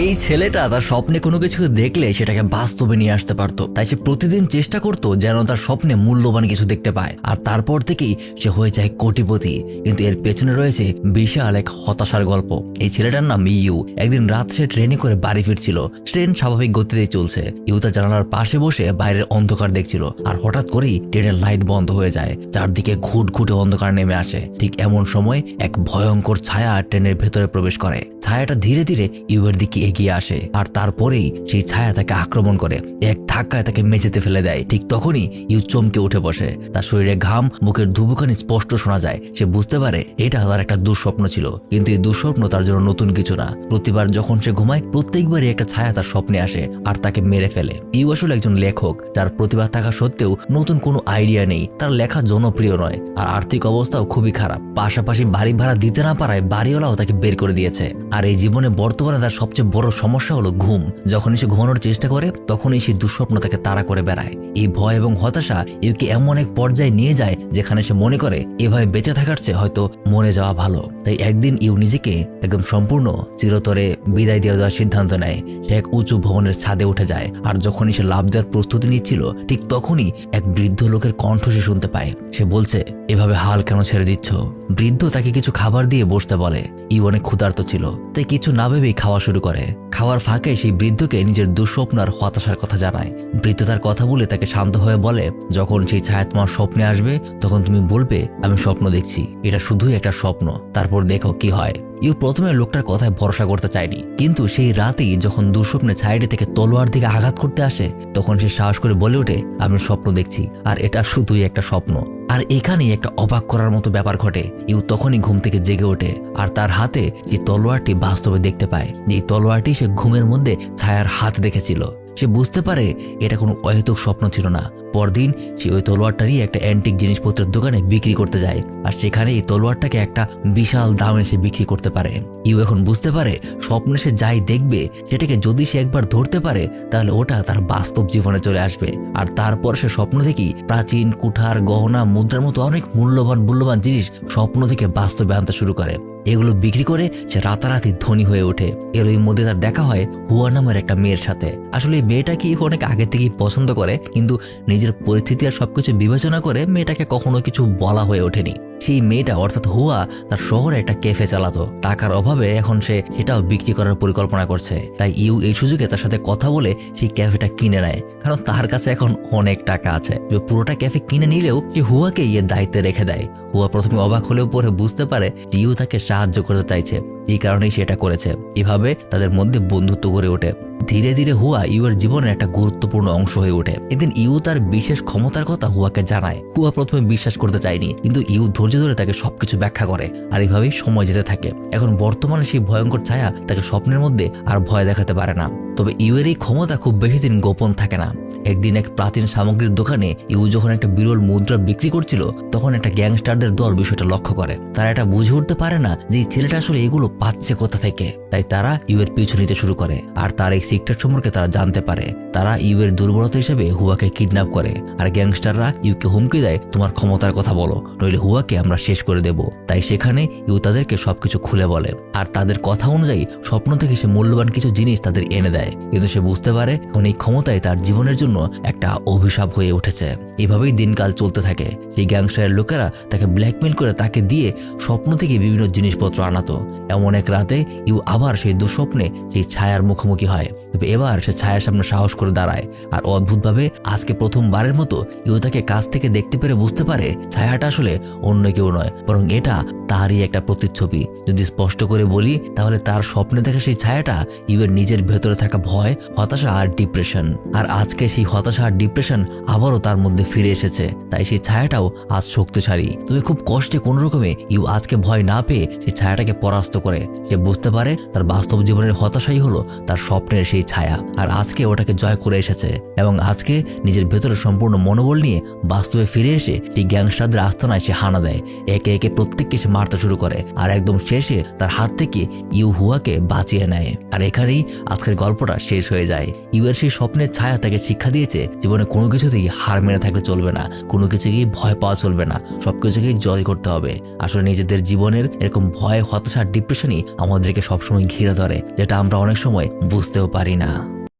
এই ছেলেটা তার স্বপ্নে কোনো কিছু দেখলে সেটাকে বাস্তবে নিয়ে আসতে পারতো। তাই সে প্রতিদিন চেষ্টা করতো যেন তার স্বপ্নে মূল্যবান কিছু দেখতে পায়। আর তারপর থেকেই সে হয়ে যায় কোটিপতি। কিন্তু এর পেছনে রয়েছে বিশাল এক হতাশার গল্প। এই ছেলেটার নাম ইউ। একদিন রাত সে ট্রেনে করে বাড়ি ফিরছিল। ট্রেন স্বাভাবিক গতিতে চলছে। ইউ তার জানালার পাশে বসে বাইরের অন্ধকার দেখছিল। আর হঠাৎ করেই ট্রেনের লাইট বন্ধ হয়ে যায়। চারদিকে ঘুটঘুটে অন্ধকার নেমে আসে। ঠিক এমন সময় এক ভয়ঙ্কর ছায়া ট্রেনের ভেতরে প্রবেশ করে। ছায়াটা ধীরে ধীরে ইউয়ের দিকে এগিয়ে আসে। আর তারপরেই সেই ছায়া তাকে আক্রমণ করে। এক ধাক্কায় তাকে মেঝেতে ফেলে দেয়। ঠিক তখনই ইউ চমকে উঠে বসে। তার শরীরে ঘাম, মুখের ধুবুখানি স্পষ্ট শোনা যায়। সে বুঝতে পারে এটা তার একটা দুঃস্বপ্ন ছিল। কিন্তু এই দুঃস্বপ্ন তার জন্য নতুন কিছু না। প্রতিবার যখন সে ঘুমায়, প্রত্যেকবারই একটা ছায়া তার স্বপ্নে আসে আর তাকে মেরে ফেলে। ইউ আসলে একজন লেখক। যার প্রতিভা থাকা সত্ত্বেও নতুন কোনো আইডিয়া নেই। তার লেখা জনপ্রিয় নয়। আর আর্থিক অবস্থাও খুবই খারাপ। পাশাপাশি বাড়ি ভাড়া দিতে না পারায় বাড়িওয়ালাও তাকে বের করে দিয়েছে। আর এই জীবনে বর্তমানে তার সবচেয়ে সমস্যা হলো ঘুম। যখন সে ঘুমানোর চেষ্টা করে, তখনই সে দুঃস্বপ্ন তাকে তাড়া করে বেড়ায়। এই ভয় এবং হতাশা ইউকে এমন এক পর্যায়ে নিয়ে যায়, যেখানে সে মনে করে, এভাবে বেঁচে থাকার চেয়ে হয়তো মরে যাওয়া ভালো। তাই একদিন ইউ নিজেকে একদম সম্পূর্ণ চিরতরে বিদায় দিয়ে দেওয়ার সিদ্ধান্ত নেয়। সে এক উঁচু ভবনের ছাদে উঠে যায়, আর যখনই সে লাভ দেওয়ার প্রস্তুতি নিচ্ছিল, ঠিক তখনই এক বৃদ্ধ লোকের কণ্ঠ সে শুনতে পায়। সে বলছে, এভাবে হাল কেন ছেড়ে দিচ্ছ? বৃদ্ধ তাকে কিছু খাবার দিয়ে বসতে বলে। ইউ অনেক ক্ষুধার্ত ছিল, তাই কিছু না ভেবেই খাওয়া শুরু করে। খাওয়ার ফাঁকে সেই বৃদ্ধকে নিজের দুঃস্বপ্ন আর হতাশার কথা জানায়। বৃদ্ধ তার কথা বলে তাকে শান্ত হয়ে বলে, যখন সেই ছায়া তোমার স্বপ্নে আসবে, তখন তুমি বলবে, আমি স্বপ্ন দেখছি। এটা শুধুই একটা স্বপ্ন। তারপর দেখো কি হয় ইউ প্রথমে লোকটার কথায় ভরসা করতে চায়নি। কিন্তু সেই রাতেই যখন দুঃস্বপ্নে ছায়াটি থেকে তলোয়ার দিকে আঘাত করতে আসে, তখন সে সাহস করে বলে ওঠে, আমি স্বপ্ন দেখছি। আর এটা শুধুই একটা স্বপ্ন। আর এখানেই একটা অবাক করার মতো ব্যাপার ঘটে। ইউ তখনই ঘুম থেকে জেগে ওঠে আর তার হাতে যে তলোয়ারটি বাস্তবে দেখতে পায়, যে তলোয়ারটি সে ঘুমের মধ্যে ছায়ার হাত দেখেছিল। সে বুঝতে পারে এটা কোনো অহেতুক স্বপ্ন ছিল না। পরদিন সে ওই তলোয়ারটারই একটা অ্যান্টিক জিনিসপত্রের দোকানে বিক্রি করতে যায়। আর সেখানে এই তলোয়ারটাকে একটা বিশাল দামে সে বিক্রি করতে পারে। ইউ এখন বুঝতে পারে, স্বপ্নে সে যাই দেখবে, সেটাকে যদি সে একবার ধরতে পারে, তাহলে ওটা তার বাস্তব জীবনে চলে আসবে। আর তারপর সে স্বপ্ন থেকেই প্রাচীন, কুঠার, গহনা, মুদ্রার মতো অনেক মূল্যবান মূল্যবান জিনিস স্বপ্ন থেকে বাস্তবে আনতে শুরু করে। এগুলো বিক্রি করে সে রাতারাতি ধনী হয়ে ওঠে। এর ওই মধ্যে তার দেখা হয় হুয়া নামের একটা মেয়ের সাথে। আসলে এই মেয়েটা কি অনেক আগে থেকেই পছন্দ করে, কিন্তু নিজের পরিস্থিতি আর সবকিছু বিবেচনা করে মেয়েটাকে কখনো কিছু বলা হয়ে ওঠেনি। সেই মেয়েটা অর্থাৎ হুয়া তার শহরে একটা ক্যাফে চালাতো। টাকার অভাবে এখন সে সেটাও বিক্রি করার পরিকল্পনা করছে। তাই ইউ এই সুযোগে তার সাথে কথা বলে সেই ক্যাফেটা কিনে নেয়। কারণ তার কাছে এখন অনেক টাকা আছে। পুরোটা ক্যাফে কিনে নিলেও সে হুয়াকে ইয়ে দায়িত্বে রেখে দেয়। হুয়া প্রথমে অবাক হলেও পরে বুঝতে পারে যে ইউ তাকে সাহায্য করতে চাইছে। এই কারণেই সে এটা করেছে। এভাবে তাদের মধ্যে বন্ধুত্ব গড়ে ওঠে। ধীরে ধীরে হুয়া ইউর জীবনের একটা গুরুত্বপূর্ণ অংশ হয়ে ওঠে। এদিন ইউ তার বিশেষ ক্ষমতার কথা হুয়াকে জানায়। হুয়া প্রথমে বিশ্বাস করতে চায়নি, কিন্তু ইউ ধৈর্য ধরে তাকে সবকিছু ব্যাখ্যা করে আর এইভাবেই সময় যেতে থাকে। এখন বর্তমানে সেই ভয়ঙ্কর ছায়া তাকে স্বপ্নের মধ্যে আর ভয় দেখাতে পারে না। তবে ইউয়ের এই ক্ষমতা খুব বেশি দিন গোপন থাকে না। একদিন এক প্রাচীন সামগ্রীর দোকানে ইউ যখন একটা বিরল মুদ্রা বিক্রি করছিল, তখন একটা গ্যাংস্টারদের দল বিষয়টা লক্ষ্য করে। তারা এটা বুঝে উঠতে পারে না যে ছেলেটা আসলে এগুলো পাচ্ছে কোথা থেকে। তাই তারা ইউ এর পিছু নিতে শুরু করে, আর তার এই সিক্রেট সম্পর্কে তারা জানতে পারে। তারা ইউ এর দুর্বলতা হিসেবে হুয়াকে কিডন্যাপ করে, আর গ্যাংস্টাররা ইউকে হুমকি দেয়, তোমার ক্ষমতার কথা বলো, নইলে হুয়াকে আমরা শেষ করে দেব। তাই সেখানে ইউ তাদেরকে সবকিছু খুলে বলে, আর তাদের কথা অনুযায়ী স্বপ্ন থেকে সে মূল্যবান কিছু জিনিস তাদের এনে দেয়। কিন্তু সে বুঝতে পারে, এখন এই ক্ষমতায় তার জীবনের জন্য একটা অভিশাপ হয়ে উঠেছে। এভাবেই দিনকাল চলতে থাকে। সেই গ্যাংস্টারের লোকেরা তাকে ব্ল্যাকমেল করে তাকে দিয়ে স্বপ্ন থেকে বিভিন্ন জিনিসপত্র আনাতো। এমন এক রাতে ইউ আবার সেই দুঃস্বপ্নে সেই ছায়ার মুখোমুখি হয়। তবে এবার সে ছায়ার সামনে সাহস করে দাঁড়ায়। আর অদ্ভুতভাবে আজকে প্রথমবারের মতো ইউ তাকে কাছ থেকে দেখতে পেরে বুঝতে পারে ছায়াটা আসলে অন্য কেউ নয়, বরং এটা তারই একটা প্রতিচ্ছবি। যদি স্পষ্ট করে বলি, তাহলে তার স্বপ্নে দেখা সেই ছায়াটা ইউয়ের নিজের ভেতরে থাকা ভয়, হতাশা আর ডিপ্রেশন। আর আজকে সেই হতাশা আর ডিপ্রেশন আবারও তার মধ্যে ফিরে এসেছে। তাই সেই ছায়াটাও আজ শক্তিশালী। তবে খুব কষ্টে কোনো রকমে ইউ আজকে ভয় না পেয়ে সেই ছায়াটাকে পরাস্ত করে। সে বুঝতে পারে তার বাস্তব জীবনের হতাশাই হলো তার স্বপ্নের সেই ছায়া। আর আজকে ওটাকে জয় করে এসেছে এবং আজকে নিজের ভেতরে সম্পূর্ণ মনোবল নিয়ে বাস্তবে ফিরে এসে সেই গ্যাংস্টারদের আস্তানায় সে হানা দেয়। একে একে প্রত্যেককে সে মারতে শুরু করে আর একদম শেষে তার হাত থেকে ইউ হুয়াকে বাঁচিয়ে নেয়। আর এখানেই আজকের গল্পটা শেষ হয়ে যায়। ইউ এর সেই স্বপ্নের ছায়া তাকে শিক্ষা দিয়েছে জীবনে কোনো কিছুতেই হার মেনে থাকলে চলবে না, কোনো কিছুকেই ভয় পাওয়া চলবে না সব কিছুকেই জয় করতে হবে। আসলে নিজেদের জীবনের এরকম ভয়, হতাশা ডিপ্রেশনই আমাদেরকে সবসময় ঘিরে ধরে যেটা আমরা অনেক সময় বুঝতেও পারি না।